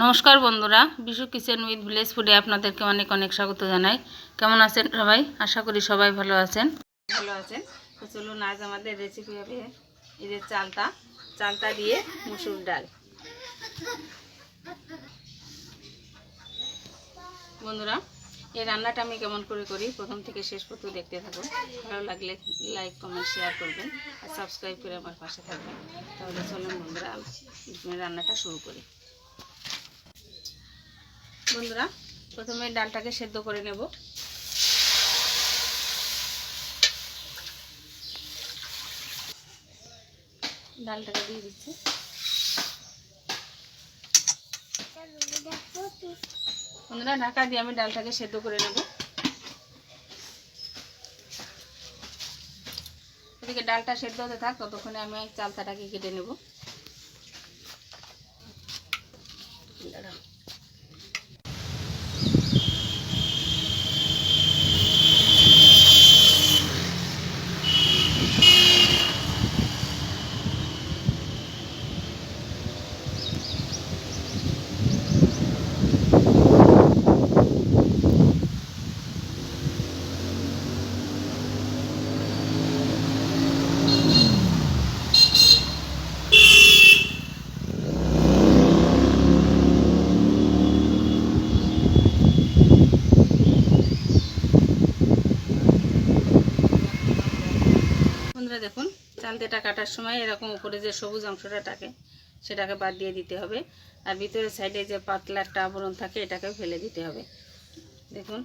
নমস্কার বন্ধুরা, Bishu kitchen with village ফুডে আপনাদেরকে অনেক অনেক স্বাগত জানাই। কেমন আছেন সবাই? আশা করি সবাই ভালো আছেন। ভালো আছেন? তো চলুন, আজ আমাদের রেসিপি হবে যে চালতা। চালতা দিয়ে মুসুর ডাল। বন্ধুরা, এই রান্নাটা আমি কেমন করে করি? প্রথম থেকে শেষ পর্যন্ত দেখতে থাকুন। ভালো লাগলে লাইক কমেন্ট শেয়ার করবেন আর সাবস্ক্রাইব করে আমার পাশে থাকবেন। তাহলে চলুন বন্ধুরা রান্নাটা শুরু করি। বন্ধুরা, প্রথমে ডালটাকে সেদ্ধ করে নেব। ডালটাকে দিয়ে দিচ্ছি। বন্ধুরা, ঢাকা দিয়ে আমি ডালটাকে সেদ্ধ করে নেব। এদিকে ডালটা সেদ্ধ হতে থাক, ততক্ষণে আমি চালতাটাকে কেটে নেব। বন্ধুরা দেখুন চালতেটা কাটার সময় এরকম উপরে যে সবুজ অংশটা থাকে, সেটাকে বাদ দিয়ে দিতে হবে। আর ভিতরের সাইডে যে পাতলা একটা আবরণ থাকে এটাকে ফেলে দিতে হবে। দেখুন।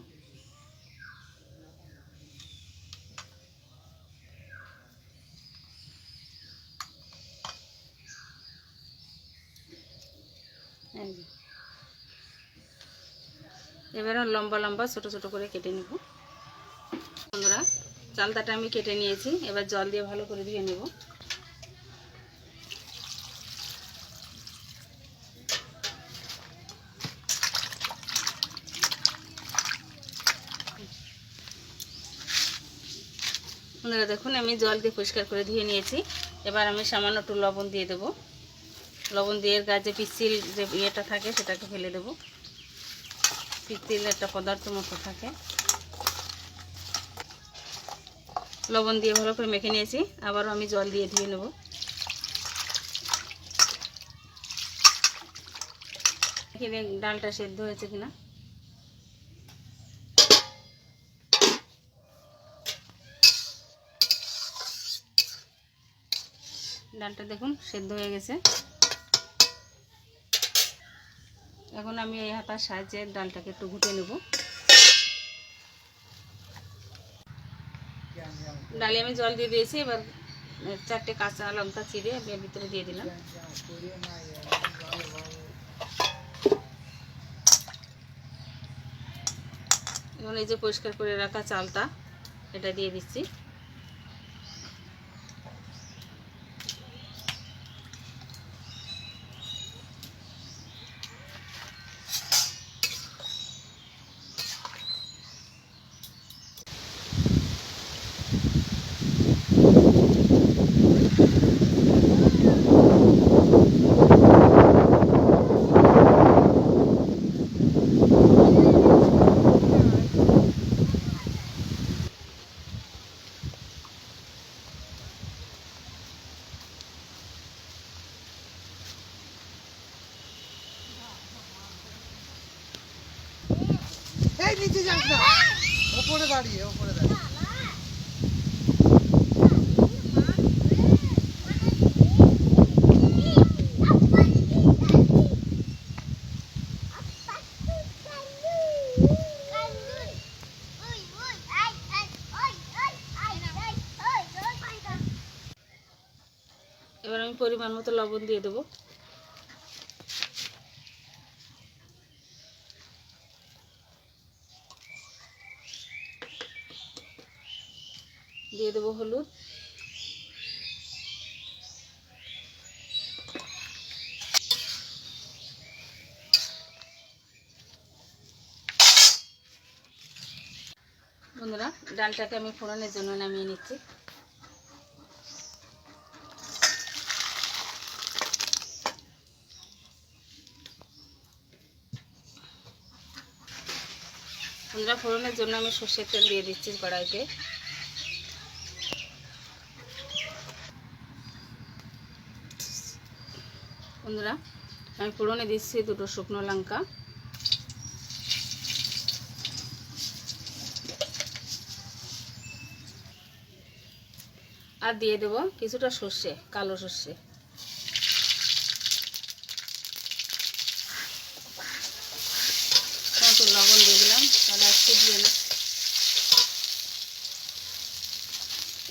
এবারে লম্বা লম্বা, ছোট ছোট করে কেটে নিব। চালতাটা আমি কেটে নিয়েছি। এবার জল দিয়ে ভালো করে ধুয়ে নেব। আপনারা দেখুন, আমি জল দিয়ে পরিষ্কার করে ধুয়ে নিয়েছি। এবার আমি সামান্য একটু লবণ দিয়ে দেব। লবণ দিয়ে গাছে পিচ্ছিল যে ইয়েটা থাকে, সেটাকে ফেলে দেব। পিচ্ছিল একটা পদার্থ মতো থাকে। লবণ দিয়ে ভালো করে মেখে নিয়েছি। আবারও আমি জল দিয়ে ধুয়ে নেব। এখানে ডালটা সেদ্ধ হয়েছে কিনা। ডালটা দেখুন সেদ্ধ হয়ে গেছে। এখন আমি এই হাতার সাহায্যে ডালটাকে একটু ঘুটে নেব। ডালে আমি জল দিয়ে দিয়েছি, এবার চারটে কাঁচা লঙ্কা চিড়ে আমি ভিতরে দিয়ে দিলাম। এই যে পরিষ্কার করে রাখা চালটা, এটা দিয়ে দিচ্ছি এই নিচে এবার আমি পরিমাণ মতো লবণ দিয়ে দেবো। দিয়ে দেবো হলুদ। বন্ধুরা, ডালটাকে আমি ফোড়নের জন্য নামিয়ে নিচ্ছি। বন্ধুরা, ফোড়নের জন্য আমি সর্ষের তেল দিয়ে দিচ্ছি কড়াইতে। বন্ধুরা, আমি ফোড়নে দিচ্ছি দুটো শুকনো লঙ্কা। আর দিয়ে দেবো কিছুটা সর্ষে, কালো সর্ষে। একটু লবণ দিয়ে দিলাম, তাহলে ফুটবে না।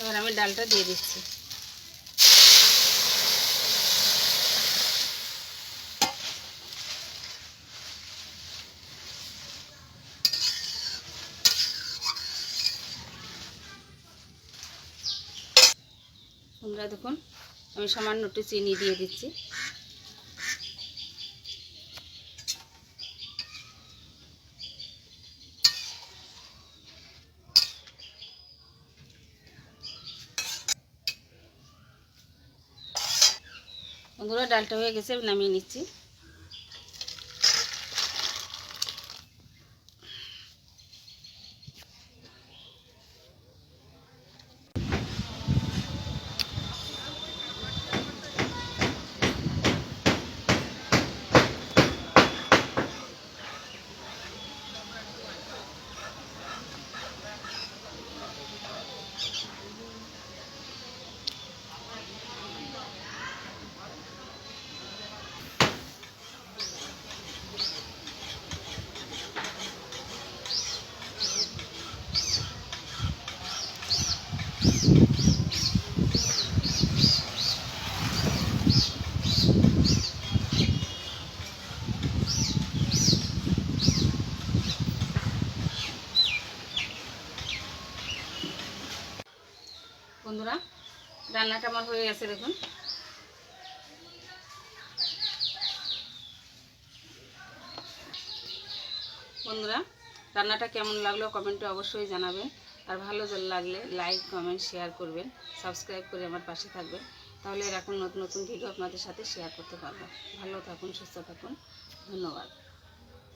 এবার আমি ডালটা দিয়ে দিচ্ছি। বন্ধুরা দেখুন আমি সামান্য একটু চিনি দিয়ে দিচ্ছি। বন্ধুরা ডালটা হয়ে গেছে নামিয়ে নিচ্ছি। বন্ধুরা, রান্নাটা আমার হয়ে গেছে, দেখুন। বন্ধুরা, রান্নাটা কেমন লাগল কমেন্টে অবশ্যই জানাবেন। আর ভালো লাগলে লাইক, কমেন্ট, শেয়ার করবেন। সাবস্ক্রাইব করে আমার পাশে থাকবেন। তাহলে এরকম নতুন নতুন ভিডিও আপনাদের সাথে শেয়ার করতে পারব। ভালো থাকুন, সুস্থ থাকুন। ধন্যবাদ।